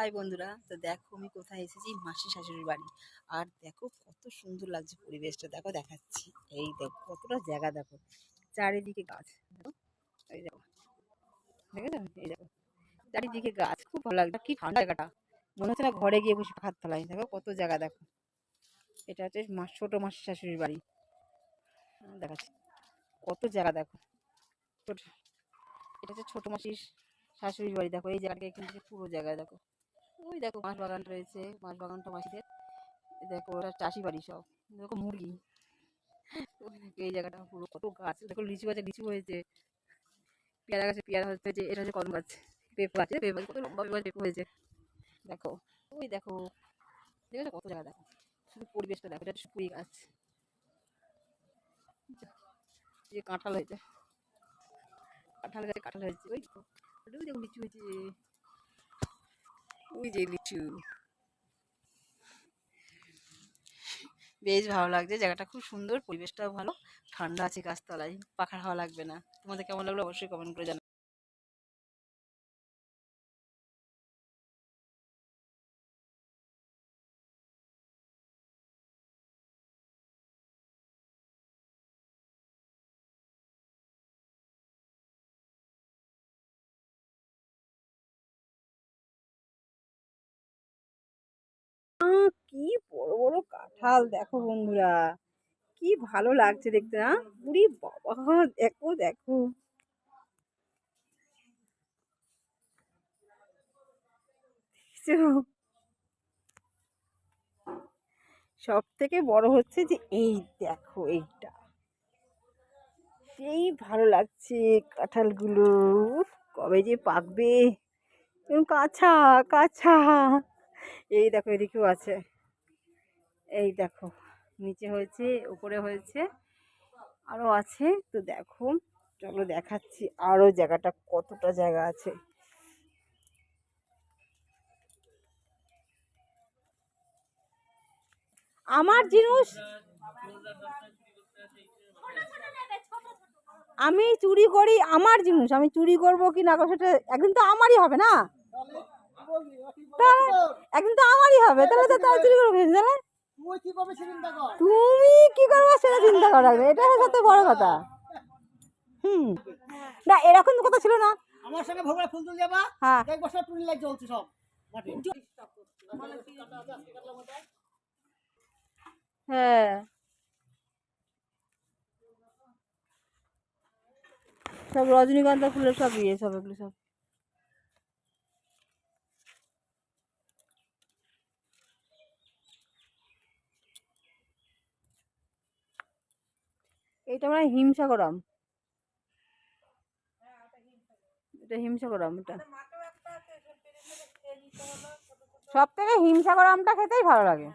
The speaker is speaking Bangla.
হাই বন্ধুরা। তো দেখো আমি কোথায় এসেছি? মাসি শাশুড়ির বাড়ি। আর দেখো কত সুন্দর লাগছে পরিবেশটা। দেখো দেখাচ্ছি। এই দেখো কতটা জায়গা দেখো। চারিদিকে গাছ। এই দেখো। এই দেখো। চারিদিকে গাছ। খুব ভালো লাগছে। কি ঠান্ডা জায়গাটা। মনে হচ্ছে না ঘরে গিয়ে বসে ভাত ফেলাই দেখো কত জায়গা দেখো। এটা হচ্ছে মা ছোটো মাসি শাশুড়ির বাড়ি। দেখাচ্ছি। কত জায়গা দেখো। এটা হচ্ছে ছোটো মাসির শাশুড়ির বাড়ি। দেখো এই জায়গাটা থেকে পুরো জায়গায় দেখো। ওই দেখো মাছ বাগান রয়েছে, মাছ বাগানটা মাসিদের। দেখো ওরা চাষি বাড়ি সব, দেখো মুরগি। এই জায়গাটা পুরো কত গাছ, দেখো লিচু গাছে লিচু হয়েছে। পেয়ারা গাছে পেয়ারা হচ্ছে এটা হচ্ছে কলম গাছ। পেঁপে গাছে পেঁপে গাছ কত লম্বা লম্বা পেঁপে হয়েছে। দেখো, ওই দেখো, দেখেছ কত জায়গা, দেখো। শুধু পরিবেশটা দেখো, এটা সুপুরি গাছ। যে কাঁঠাল হয়েছে। কাঁঠাল গাছে কাঁঠাল হয়েছে দেখো ওই দেখো লিচু হয়েছে। লিচু। বেশ ভালো লাগছে, জায়গাটা খুব সুন্দর, পরিবেশটাও ভালো। ঠান্ডা আছে গাছতলায়, পাখার হাওয়া লাগবে না। তোমাদের কেমন লাগল অবশ্যই কমেন্ট করে জানাও কি বড় বড় কাঁঠাল। দেখো বন্ধুরা, কি ভালো লাগছে দেখতে না? পুরি বাবা, দেখো দেখো। সব থেকে বড় হচ্ছে যে এই দেখো এইটা। সেই ভালো লাগছে কাঁঠালগুলো। কবে যে পাকবে। কাঁচা কাঁচা। এই দেখো, এদিকেও আছে। এই দেখো, নিচে হয়েছে, উপরে হয়েছে আরও আছে। তো দেখো, চলো দেখাচ্ছি আরও জায়গাটা, কতটা জায়গা আছে। আমার জিনিস, আমি চুরি করি আমার জিনিস, আমি চুরি করব কি না সেটা একদিন তো আমারই হবে না? একদিন তো আমারই হবে তাহলে তো চুরি করব তাহলে? তুমি কি করব সেটা চিন্তা করা এটা বড় কথা। হুম। না এরকম কথা ছিল না। আমার সঙ্গে ভোগরা ফুল তুলে যাবা হ্যাঁ। এক বছর টুনি লাইট জ্বলছে সব হ্যাঁ। সব রজনীগন্ধা ফুলের সব ইয়ে সব এগুলো সব। এইটা মানে হিমসাগরম। এটা হিমসাগরম এটা। সব থেকে হিমসাগরমটা খেতেই ভালো লাগে।